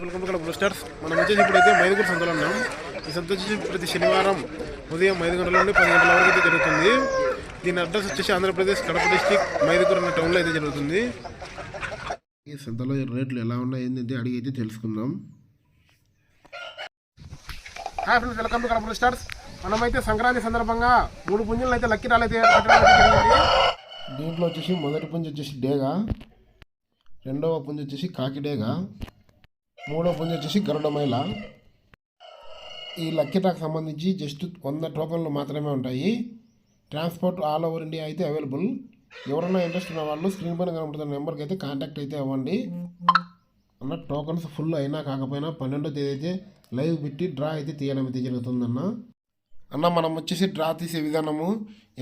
Welcome to బ్లూస్టార్స్ మనం వచ్చేసి ఇప్పుడైతే మైదుగురు సంతలో ఉన్నాం. ఈ సంత వచ్చేసి ప్రతి శనివారం ఉదయం ఐదు గంటల నుండి పది గంటల వరకు అయితే జరుగుతుంది. దీని అడ్రస్ వచ్చేసి ఆంధ్రప్రదేశ్ కడప డిస్టిక్ మైదుగురు అనే టౌన్లో అయితే జరుగుతుంది. ఈ సంతలో రేట్లు ఎలా ఉన్నాయి ఏంటంటే అడిగి అయితే తెలుసుకుందాం. Hi friends welcome to Kadapa stars మనమైతే సంక్రాంతి సందర్భంగా మూడు పుంజులను అయితే లక్కీ జరిగింది. దీంట్లో వచ్చేసి మొదటి పుంజు వచ్చేసి డేగా. రెండవ పుంజు వచ్చేసి కాకిడేగా మూడో పుంజు వచ్చేసి గరుడమైల ఈ లక్కీ సంబంధించి జస్ట్ వంద టోకన్లు మాత్రమే ఉంటాయి. ట్రాన్స్పోర్ట్ ఆల్ ఓవర్ ఇండియా అయితే అవైలబుల్. ఎవరైనా ఇంట్రెస్ట్ ఉన్న వాళ్ళు స్క్రీన్ పైన కనబడుతున్న నెంబర్కి అయితే కాంటాక్ట్ అయితే అవ్వండి. అన్న టోకన్స్ ఫుల్ అయినా కాకపోయినా పన్నెండో తేదీ అయితే లైవ్ పెట్టి డ్రా అయితే తీయడం అయితే జరుగుతుందన్న. అన్న మనం వచ్చేసి డ్రా తీసే విధానము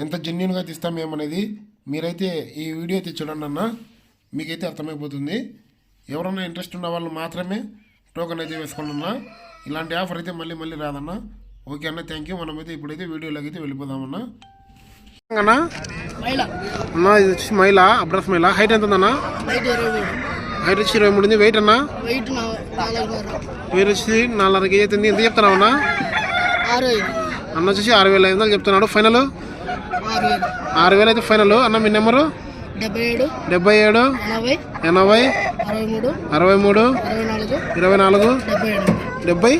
ఎంత జెన్యున్గా తీస్తాం ఏమనేది మీరైతే ఈ వీడియో అయితే చూడండి అన్న. మీకైతే అర్థమైపోతుంది. ఎవరైనా ఇంట్రెస్ట్ ఉన్న వాళ్ళు మాత్రమే టోకెన్ అయితే వేసుకోండి అన్న ఇలాంటి ఆఫర్ అయితే మళ్ళీ మళ్ళీ రాదన్న. ఓకే అన్న థ్యాంక్ యూ మనమైతే ఇప్పుడైతే వీడియోలోకి అయితే వెళ్ళిపోదామన్నా. అన్న? ఇది వచ్చి మైల అబ్రస్ మైల. హైట్ ఎంత ఉందన్న? హైట్ వచ్చి ఇరవై మూడు ఉంది. వెయిట్ అన్న? వెయిట్ వచ్చి నాలుగున్నర కేజీ అవుతుంది ఎంత చెప్తున్నావు అన్న అన్న వచ్చేసి ఆరు వేల ఐదు వందలు చెప్తున్నాడు. ఫైనల్ ఆరు వేలు. అయితే ఫైనల్ అన్న మీ నెంబరు డెబ్బై ఏడు ఎనభై అరవై మూడు ఇరవై నాలుగు డెబ్బై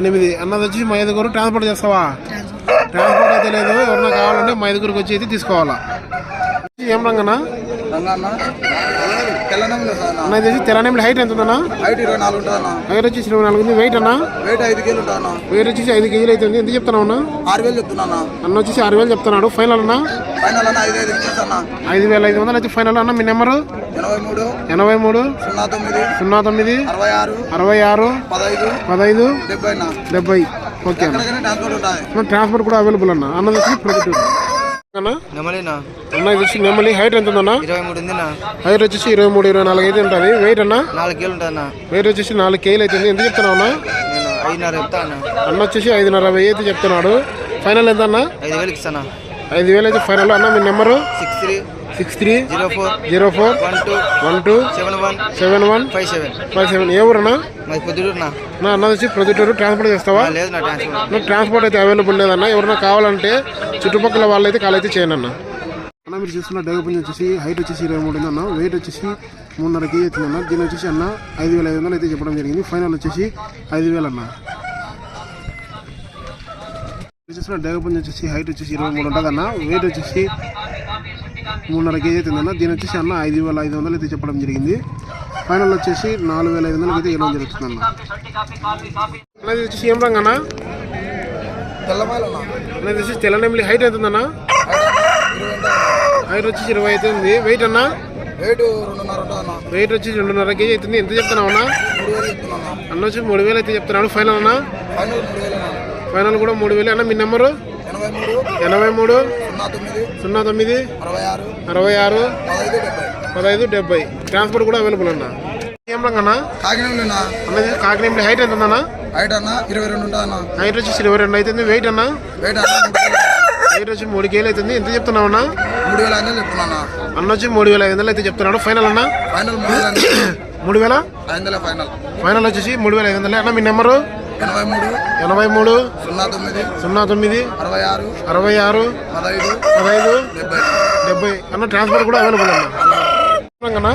ఎనిమిది అన్నది వచ్చి మా ఐదుగురు ట్రాన్స్పోర్ట్ చేస్తావా ట్రాన్స్పోర్ట్ అయితే లేదు. ఎవరన్నా కావాలంటే మా ఐదుగురికి వచ్చి అయితే తీసుకోవాలా. ఏం రంగనా? అన్న ఇది వచ్చి తెలంగాణ హైట్ ఎంత ఉందన్నా హైట్ ఇరవై నాలుగు ఉంటుందన్న. హైట్ వచ్చి ఇరవై నాలుగు ఉంది. వెయిట్ అన్న? వెయిట్ ఐదు ఉంటుందన్న. వెయిట్ వచ్చేసి ఐదు కేజీలు అవుతుంది ఎంత చెప్తున్నావు అన్న? ఆరు వేలు చెప్తున్నా అన్న వచ్చేసి ఆరు వేలు చెప్తున్నాడు. ఫైనల్ అన్న? ఫైనల్ అన్న ఐదు ఐదు ఇచ్చేస్తానా ఐదు వేల ఐదు వందలు అయితే ఫైనల్ అన్న. మీ నెంబరు ఎనభై మూడు ఎనభై మూడు సున్నా తొమ్మిది సున్నా తొమ్మిది అరవై ఆరు అరవై ఆరు పదహైదు పదహైదు డెబ్బై డెబ్బై. ఓకే అన్న. ట్రాన్స్పోర్ట్ కూడా అవైలబుల్ అన్న. అన్నది వచ్చి అన్న? ఇది వచ్చి నెమ్మలి హైట్ ఎంత ఉందన్న ఇరవై మూడు ఉందినా హైట్ వచ్చేసి ఇరవై మూడు ఇరవై నాలుగు అయితే ఉంటుంది. వెయిట్ అన్న? నాలుగు కేలు ఉంటుందన్న. వెయిట్ వచ్చేసి నాలుగు కేజీలు అవుతుంది ఎంత చెప్తున్నావు అన్న? నేను ఐదున్నర చెప్తా అన్న. వచ్చేసి ఐదున్నర వెయ్యి అయితే చెప్తున్నాడు. ఫైనల్ ఎంత అన్న? ఐదు వేలు ఇస్తానా. ఐదు వేలు అయితే ఫైనల్ అన్న మీ number? Six three. Six three zero four zero four one two one two seven one seven one five seven. Five seven. ఏ ఊరన్నా? మరి పొద్దుటూరునా నా అన్నది వచ్చి ప్రొజెక్టర్ ట్రాన్స్పోర్ట్ చేస్తావా? లేదు నా ట్రాన్స్పోర్ట్. నువ్వు ట్రాన్స్పోర్ట్ అయితే అవైలబుల్ లేదన్న. ఎవరైనా కావాలంటే చుట్టుపక్కల వాళ్ళైతే కాల్ అయితే చేయండి అన్న అన్న మీరు చూస్తున్న డేగపుంజి వచ్చేసి హైట్ వచ్చేసి ఇరవై మూడు ఉంది అన్న. వెయిట్ వచ్చేసి మూడున్నర కేజీ అవుతుంది అన్న దీని వచ్చేసి అన్న ఐదు వేల ఐదు వందలు అయితే చెప్పడం జరిగింది. ఫైనల్ వచ్చేసి ఐదు వేలు అన్న. చూస్తున్న డేగపుంజి వచ్చేసి హైట్ వచ్చేసి ఇరవై మూడు ఉంటుంది అన్న వెయిట్ వచ్చేసి మూడున్నర కేజీ అవుతుంది అన్న దీని వచ్చేసి అన్న ఐదు వేల ఐదు వందలు అయితే చెప్పడం జరిగింది. ఫైనల్ వచ్చేసి నాలుగు వేల ఐదు వందలకి అయితే ఇవ్వడం జరుగుతుంది అన్న అన్నది వచ్చేసి ఏం రంగు అన్న? అన్నది వచ్చేసి తెల్లనెమిలి హైట్ ఎంత ఉందన్న? హైట్ వచ్చేసి ఇరవై అవుతుంది వెయిట్ అన్న? వెయిట్ వచ్చేసి రెండున్నర కేజీ అవుతుంది ఎంత చెప్తున్నావు అన్న? అన్న వచ్చి మూడు వేలు అయితే చెప్తున్నాడు. ఫైనల్ అన్న? ఫైనల్ కూడా మూడు వేలు అన్న. మీ నెంబరు ఎనభై మూడు. సున్నా తొమ్మిది అరవై ఆరు పదహైదు డెబ్బై. ట్రాన్స్పోర్ట్ కూడా అవైలబుల్ అన్న. కాకినేమిలి హైట్ ఎంత ఉందన్న హైట్ అన్న ఇరవై రెండు ఉంటుంది అన్న. హైట్ వచ్చేసి ఇరవై రెండు అవుతుంది వెయిట్ అన్న? వెయిట్. వెయిట్ వచ్చి మూడు కేజీలు అవుతుంది ఎంత చెప్తున్నావు అన్న? మూడు వేల ఐదు వందలు చెప్తున్నా అన్న. వచ్చి మూడు వేల ఐదు వందలు అయితే చెప్తున్నాడు. ఫైనల్ అన్న? ఫైనల్ మూడు వేల ఐదు వందల. ఫైనల్. ఫైనల్ వచ్చేసి మూడు వేల ఐదు వందలు. అన్న మీ నెంబరు? ఎనభై మూడు ఎనభై మూడు సున్నా తొమ్మిది సున్నా తొమ్మిది అరవై ఆరు అరవై ఆరు పదహైదు పదహైదు డెబ్బై. డెబ్బై. అన్న ట్రాన్స్పోర్ట్ కూడా అవైలబుల్ అన్న.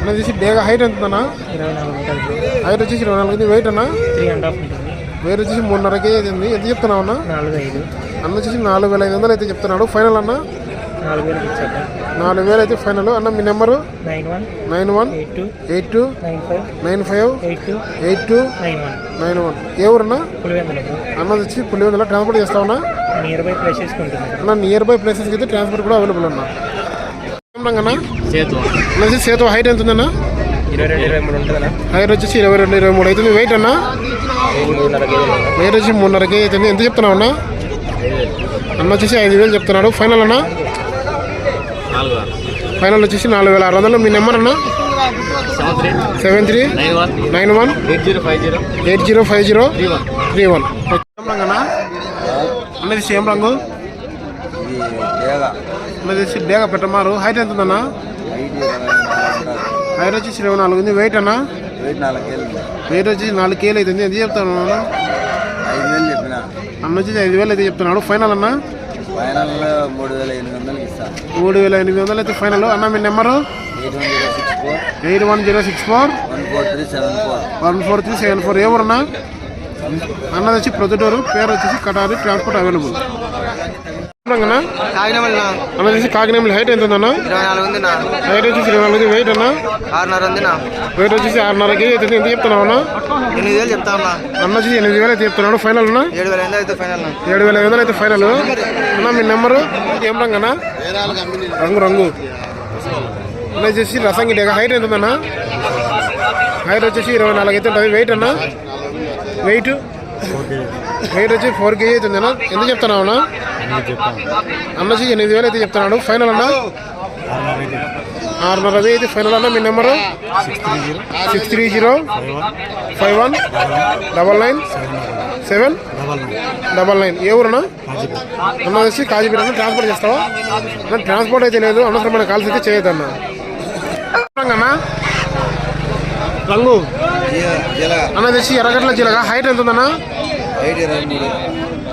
అన్న తీసి డేగా హైట్ ఎంత అన్న? హైట్ వచ్చేసి ఇరవై నాలుగు. వెయిట్ అన్న? త్రీ అండ్ హాఫ్ వెయిట్ వచ్చేసి మూడున్నర కేజీ అవుతుంది ఎంత చెప్తున్నావు అన్న? నాలుగు ఐదు. అన్న వచ్చేసి నాలుగు వేల ఐదు వందలు అయితే చెప్తున్నాడు. ఫైనల్ అన్న? నాలుగు వేలు ఇచ్చాక నాలుగు వేలు అయితే ఫైనల్. అన్న మీ number? Nine one nine one eight two eight two nine five nine five eight two eight two nine one nine one. ఏ ఊరన్నా? పులివెందులకు అన్నది వచ్చి పులివెందుల ట్రాన్స్పోర్ట్ చేస్తావన్నా నియర్ బై ప్లేస్ చేసుకుంటుంది అన్న నియర్ బై ప్లేసెస్కి అయితే ట్రాన్స్పోర్ట్ కూడా అవైలబుల్ అన్న. అన్న అన్నది సేతు హైట్ ఎంత ఉందన్న? హైట్ వచ్చేసి ఇరవై రెండు ఇరవై మూడు. అవుతుంది వెయిట్ అన్న? వెయిట్ వచ్చి మూడున్నర కేజీ అవుతుంది ఎంత చెప్తున్నావు అన్న? అన్న వచ్చేసి ఐదు వేలు చెప్తున్నాడు. ఫైనల్ అన్న? ఫైనల్ వచ్చేసి నాలుగు వేల ఆరు వందలు. మీ నెంబర్ అన్న? Seven three. Seven three. Nine one. Eight zero five zero. Eight zero five zero. Three one. అన్నది సేమ్ రంగు? అన్నది వచ్చి బేగ పెట్టమారు. హైట్ ఎంత ఉందన్న? హైట్ వచ్చేసి ఇరవై నాలుగు ఉంది. వెయిట్ అన్న? వెయిట్ నాలుగేళ్ళు వెయిట్ వచ్చి నాలుగు కేలు అవుతుంది ఎంత చెప్తాను అన్న? ఐదు వేలు చెప్పిన. అన్న వచ్చి ఐదు వేలు అయితే చెప్తున్నాడు. ఫైనల్ అన్న? ఫైనల్ మూడు వేల ఎనిమిది వందలకి ఇస్తాను మూడు వేల ఎనిమిది వందలు అయితే ఫైనల్ అన్న మీ number? Eight one zero six four. One four. Three seven four. One four three seven four. ఎవరన్నా? అన్నది వచ్చి ప్రొద్దుటూరు. పేరు వచ్చేసి కటారి. Transport available. అన్న? కాకినాడ హైట్ ఎంత ఉందన్న? హైట్ వచ్చేసి ఇరవై నాలుగు వెయిట్ అన్న? ఆరున్నర వెయిట్ వచ్చేసి ఆరున్నర కేజీ అవుతుంది ఎంత చెప్తున్నావు అన్న? ఎనిమిది వేలు చెప్తా అన్న. వచ్చి ఎనిమిది వేలు అయితే చెప్తున్నాడు ఫైనల్ అన్న? ఏడు వేల అయితే ఫైనల్ ఏడు వేల ఐదు అయితే ఫైనల్ అన్న మీ నెంబరు ఏం రంగు అన్న? రంగు రంగు. అన్న వచ్చేసి రసంగి డేగ. హైట్ ఎంత ఉందన్న? హైట్ వచ్చేసి ఇరవై నాలుగు అయితే ఉంటుంది. వెయిట్ అన్న? వెయిట్ వెయిట్ వచ్చి ఫోర్ కేజీ అవుతుంది అన్న ఎంత చెప్తున్నావు అన్న? అన్న వచ్చి ఎనిమిది వేలు అయితే చెప్తున్నాడు. ఫైనల్ అన్న? ఆరున్నర వెయ్యి అయితే ఫైనల్ అన్న మీ number six three zero five one double nine seven double nine ఏ ఊరన్నా? అన్న వచ్చి కాజీపేట అన్న ట్రాన్స్పోర్ట్ చేస్తావా? అన్న ట్రాన్స్పోర్ట్ అయితే లేదు అనవసరమైన కాల్స్ అయితే చేయొద్దు అన్న అన్న రంగు అన్నది వచ్చి ఎర్రగడ్ల జీలగా హైట్ ఎంత ఉందన్న ఎయిట్ ఇరవై మూడు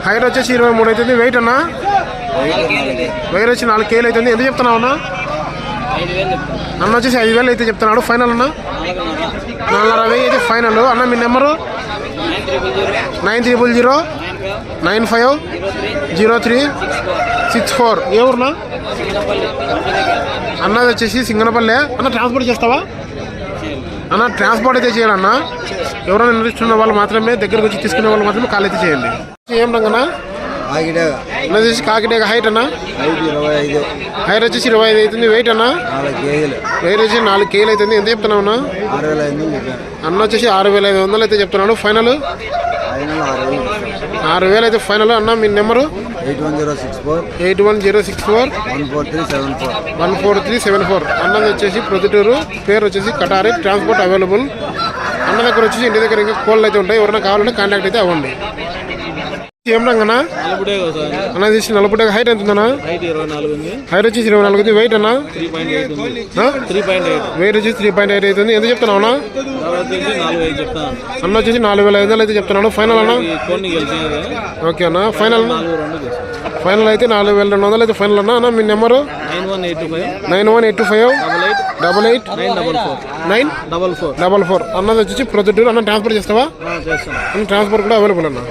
హైట్ వచ్చేసి ఇరవై మూడు అవుతుంది వెయిట్ అన్నా? వెయిట్ వచ్చి నాలుగు కేలు అవుతుంది ఎంత చెప్తున్నావు అన్నా? అన్న వచ్చేసి ఐదు వేలు అయితే చెప్తున్నాడు. ఫైనల్ అన్న? నాలుగున్నర వెయ్యి అయితే ఫైనల్ అన్న మీ number? Nine triple zero nine five zero three six four ఏ ఊరునా? అన్నది వచ్చేసి సింగనపల్లె. అన్న ట్రాన్స్పోర్ట్ చేస్తావా? అన్న ట్రాన్స్పోర్ట్ అయితే చేయాలన్నా ఎవరైనా ఇంట్రెస్ట్ వాళ్ళు మాత్రమే దగ్గరకు వచ్చి తీసుకునే వాళ్ళు మాత్రమే కాల్ అయితే చేయండి. ఏం రంగనా? అన్నది వచ్చేసి కాకిటేక హైట్ అన్న? ఐదు ఇరవై ఐదు హైట్ వచ్చేసి ఇరవై ఐదు అవుతుంది. వెయిట్ అన్న? నాలుగు కేజీలు. వెయిట్ వచ్చి నాలుగు కేలు అవుతుంది. ఎంత చెప్తున్నావు అన్న? ఆరు వేల ఐదు వందలు చెప్పాను అన్న వచ్చేసి ఆరు వేల ఐదు వందలు అయితే చెప్తున్నాడు. ఫైనల్ ఆరు వేలు ఆరు వేలు అయితే ఫైనల్ అన్న మీ number? Eight one zero six four eight one zero six four one four three seven four one four three seven four అన్నది వచ్చేసి ప్రొద్దుటూరు. పేరు వచ్చేసి కటారి ట్రాన్స్పోర్ట్ అవైలబుల్ అన్న దగ్గర వచ్చేసి ఇంటి దగ్గర ఇంకా కోళ్ళు అయితే ఉంటాయి. ఎవరైనా కావాలంటే కాంటాక్ట్ అయితే అవ్వండి. ఏం రంగనా అన్న? తీసి నలుపుట హైట్ ఎంత ఉందన్నా? హైట్ వచ్చేసి ఇరవై నాలుగు వెయిట్ అన్న? వెయిట్ వచ్చేసి త్రీ పాయింట్ ఎయిట్ అవుతుంది ఎంత చెప్తున్నావు అన్న? అన్న వచ్చేసి నాలుగు వేల ఐదు వందలు అయితే చెప్తున్నాను. ఫైనల్ అన్న? ఓకే అన్న. ఫైనల్ ఫైనల్ అయితే నాలుగు వేల రెండు వందలు అయితే ఫైనల్ అన్న. అన్న మీ number? Nine one eight two five. Double eight. Nine double four. Double four. అన్నది వచ్చేసి ప్రొద్దుటూరు. అన్న ట్రాన్స్ఫర్ చేస్తావా? ట్రాన్స్ఫర్ కూడా అవైలబుల్ అన్న.